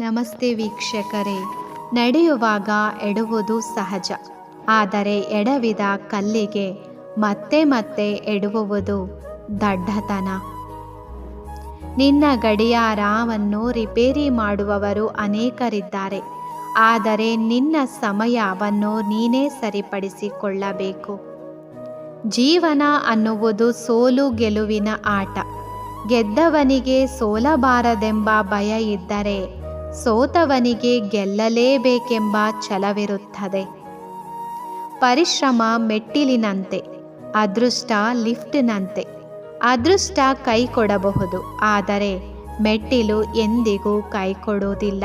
ನಮಸ್ತೆ ವೀಕ್ಷಕರೇ. ನಡೆಯುವಾಗ ಎಡುವುದು ಸಹಜ. ಆದರೆ ಎಡವಿದ ಕಲ್ಲಿಗೆ ಮತ್ತೆ ಮತ್ತೆ ಎಡುವುದು ದಡ್ಡತನ. ನಿನ್ನ ಗಡಿಯಾರವನ್ನು ರಿಪೇರಿ ಮಾಡುವವರು ಅನೇಕರಿದ್ದಾರೆ. ಆದರೆ ನಿನ್ನ ಸಮಯವನ್ನು ನೀನೇ ಸರಿಪಡಿಸಿಕೊಳ್ಳಬೇಕು. ಜೀವನ ಅನ್ನುವುದು ಸೋಲು ಗೆಲುವಿನ ಆಟ. ಗೆದ್ದವನಿಗೆ ಸೋಲಬಾರದೆಂಬ ಭಯ ಇದ್ದರೆ ಸೋತವನಿಗೆ ಗೆಲ್ಲಲೇಬೇಕೆಂಬ ಛಲವಿರುತ್ತದೆ. ಪರಿಶ್ರಮ ಮೆಟ್ಟಿಲಿನಂತೆ, ಅದೃಷ್ಟ ಲಿಫ್ಟ್ನಂತೆ. ಅದೃಷ್ಟ ಕೈ ಕೊಡಬಹುದು ಆದರೆ ಮೆಟ್ಟಿಲು ಎಂದಿಗೂ ಕೈ ಕೊಡುವುದಿಲ್ಲ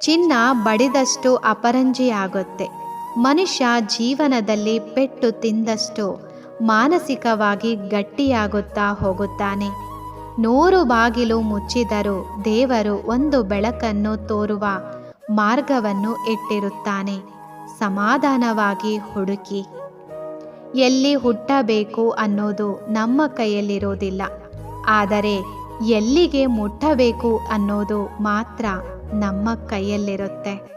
ಚಿನ್ನ ಬಡಿದಷ್ಟು ಅಪರಂಜಿಯಾಗುತ್ತೆ. ಮನುಷ್ಯ ಜೀವನದಲ್ಲಿ ಪೆಟ್ಟು ತಿಂದಷ್ಟು ಮಾನಸಿಕವಾಗಿ ಗಟ್ಟಿಯಾಗುತ್ತಾ ಹೋಗುತ್ತಾನೆ. ನೂರು ಬಾಗಿಲು ಮುಚ್ಚಿದರೂ ದೇವರು ಒಂದು ಬೆಳಕನ್ನು ತೋರುವ ಮಾರ್ಗವನ್ನು ಇಟ್ಟಿರುತ್ತಾನೆ. ಸಮಾಧಾನವಾಗಿ ಹುಡುಕಿ. ಎಲ್ಲಿ ಹುಟ್ಟಬೇಕು ಅನ್ನೋದು ನಮ್ಮ ಕೈಯಲ್ಲಿರೋದಿಲ್ಲ ಆದರೆ ಎಲ್ಲಿಗೆ ಮುಟ್ಟಬೇಕು ಅನ್ನೋದು ಮಾತ್ರ ನಮ್ಮ ಕೈಯಲ್ಲಿರುತ್ತೆ.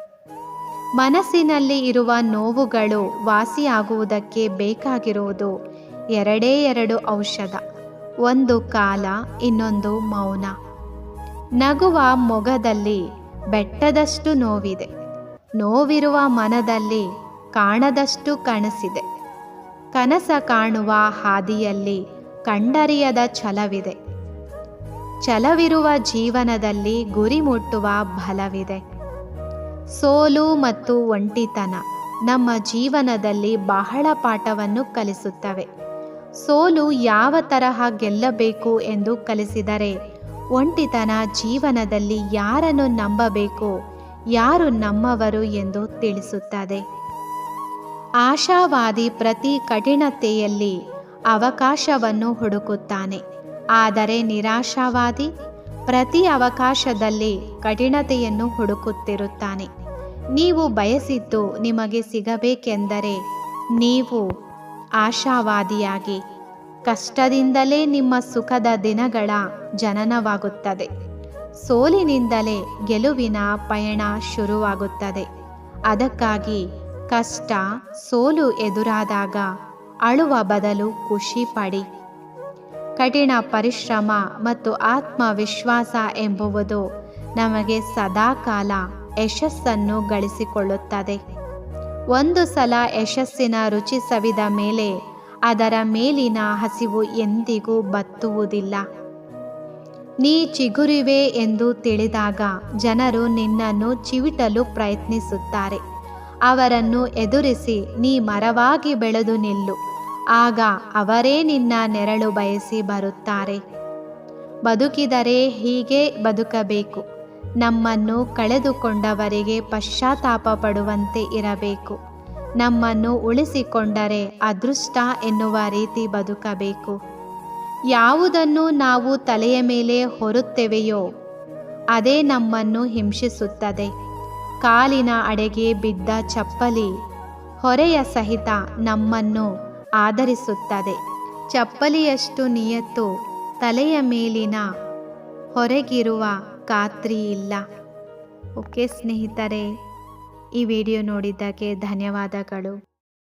ಮನಸ್ಸಿನಲ್ಲಿ ಇರುವ ನೋವುಗಳು ವಾಸಿಯಾಗುವುದಕ್ಕೆ ಬೇಕಾಗಿರುವುದು ಎರಡೇ ಎರಡು ಔಷಧ. ಒಂದು ಕಾಲ, ಇನ್ನೊಂದು ಮೌನ. ನಗುವ ಮೊಗದಲ್ಲಿ ಬೆಟ್ಟದಷ್ಟು ನೋವಿದೆ. ನೋವಿರುವ ಮನದಲ್ಲಿ ಕಾಣದಷ್ಟು ಕನಸಿದೆ. ಕನಸ ಕಾಣುವ ಹಾದಿಯಲ್ಲಿ ಕಂಡರಿಯದ ಛಲವಿದೆ. ಛಲವಿರುವ ಜೀವನದಲ್ಲಿ ಗುರಿ ಮುಟ್ಟುವ ಬಲವಿದೆ. ಸೋಲು ಮತ್ತು ಒಂಟಿತನ ನಮ್ಮ ಜೀವನದಲ್ಲಿ ಬಹಳ ಪಾಠವನ್ನು ಕಲಿಸುತ್ತವೆ. ಸೋಲು ಯಾವ ತರಹ ಗೆಲ್ಲಬೇಕು ಎಂದು ಕಲಿಸಿದರೆ ಒಂಟಿತನ ಜೀವನದಲ್ಲಿ ಯಾರನ್ನು ನಂಬಬೇಕು, ಯಾರು ನಮ್ಮವರು ಎಂದು ತಿಳಿಸುತ್ತದೆ. ಆಶಾವಾದಿ ಪ್ರತಿ ಕಠಿಣತೆಯಲ್ಲಿ ಅವಕಾಶವನ್ನು ಹುಡುಕುತ್ತಾನೆ. ಆದರೆ ನಿರಾಶಾವಾದಿ ಪ್ರತಿ ಅವಕಾಶದಲ್ಲಿ ಕಠಿಣತೆಯನ್ನು ಹುಡುಕುತ್ತಿರುತ್ತಾನೆ. ನೀವು ಬಯಸಿದ್ದು ನಿಮಗೆ ಸಿಗಬೇಕೆಂದರೆ ನೀವು ಆಶಾವಾದಿಯಾಗಿ. ಕಷ್ಟದಿಂದಲೇ ನಿಮ್ಮ ಸುಖದ ದಿನಗಳ ಜನನವಾಗುತ್ತದೆ. ಸೋಲಿನಿಂದಲೇ ಗೆಲುವಿನ ಪಯಣ ಶುರುವಾಗುತ್ತದೆ. ಅದಕ್ಕಾಗಿ ಕಷ್ಟ ಸೋಲು ಎದುರಾದಾಗ ಅಳುವ ಬದಲು ಖುಷಿ ಪಡಿ. ಕಠಿಣ ಪರಿಶ್ರಮ ಮತ್ತು ಆತ್ಮವಿಶ್ವಾಸ ಎಂಬುವುದು ನಮಗೆ ಸದಾಕಾಲ ಯಶಸ್ಸನ್ನು ಗಳಿಸಿಕೊಳ್ಳುತ್ತದೆ. ಒಂದು ಸಲ ಯಶಸ್ಸಿನ ರುಚಿ ಸವಿದ ಮೇಲೆ ಅದರ ಮೇಲಿನ ಹಸಿವು ಎಂದಿಗೂ ಬತ್ತುವುದಿಲ್ಲ. ನೀ ಚಿಗುರಿವೆ ಎಂದು ತಿಳಿದಾಗ ಜನರು ನಿನ್ನನ್ನು ಚಿವಿಟಲು ಪ್ರಯತ್ನಿಸುತ್ತಾರೆ. ಅವರನ್ನು ಎದುರಿಸಿ ನೀ ಮರವಾಗಿ ಬೆಳೆದು ನಿಲ್ಲು. ಆಗ ಅವರೇ ನಿನ್ನ ನೆರಳು ಬಯಸಿ ಬರುತ್ತಾರೆ. ಬದುಕಿದರೆ ಹೀಗೆ ಬದುಕಬೇಕು. ನಮ್ಮನ್ನು ಕಳೆದುಕೊಂಡವರಿಗೆ ಪಶ್ಚಾತ್ತಾಪ ಪಡುವಂತೆ ಇರಬೇಕು. ನಮ್ಮನ್ನು ಉಳಿಸಿಕೊಂಡರೆ ಅದೃಷ್ಟ ಎನ್ನುವ ರೀತಿ ಬದುಕಬೇಕು. ಯಾವುದನ್ನು ನಾವು ತಲೆಯ ಮೇಲೆ ಹೊರುತ್ತೇವೆಯೋ, ಅದೇ ನಮ್ಮನ್ನು ಹಿಂಸಿಸುತ್ತದೆ. ಕಾಲಿನ ಅಡೆಗೆ ಬಿದ್ದ ಚಪ್ಪಲಿ ಹೊರೆಯ ಸಹಿತ ನಮ್ಮನ್ನು ಆಧರಿಸುತ್ತದೆ. ಚಪ್ಪಲಿಯಷ್ಟು ನಿಯತ್ತು ತಲೆಯ ಮೇಲಿನ ಹೊರಗಿರುವ ಖಾತ್ರಿ ಇಲ್ಲ. ಓಕೆ ಸ್ನೇಹಿತರೆ ಈ ವಿಡಿಯೋ ನೋಡಿದ್ದಕ್ಕೆ ಧನ್ಯವಾದಗಳು.